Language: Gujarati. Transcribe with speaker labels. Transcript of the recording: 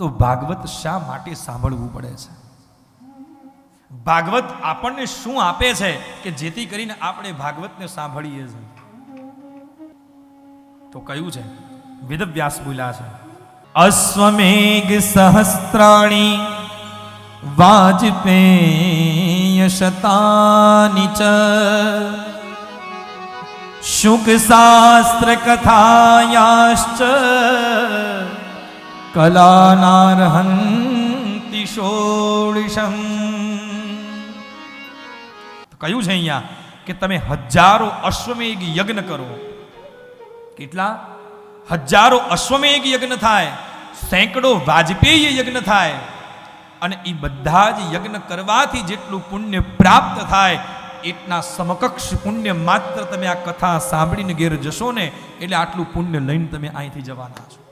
Speaker 1: તો ભાગવત શા માટે સાંભળવું પડે છે? ભાગવત આપણને શું આપે છે કે જેથી કરીને આપણે ભાગવતને સાંભળીએ છીએ તો કયું છે? વેદવ્યાસ બોલ્યા છે, અશ્વમેઘ સહસ્ત્રાણી વાજપેય શતાની ચ. શુક શાસ્ત્ર કથાયાશ્ચ કલાનારહંતિ ષોડિશમ કયું છે અહીંયા કે તમે હજારો અશ્વમેઘ યજ્ઞ કરો. કેટલા? હજારો અશ્વમેઘ યજ્ઞ થાય, સેંકડો વાજપેયી યજ્ઞ થાય, અને એ બધા જ યજ્ઞ કરવાથી જેટલું પુણ્ય પ્રાપ્ત થાય, એટલા સમકક્ષ પુણ્ય માત્ર તમે આ કથા સાંભળીને ઘેર જશો ને, એટલે આટલું પુણ્ય લઈને તમે અહીંથી જવાના છો.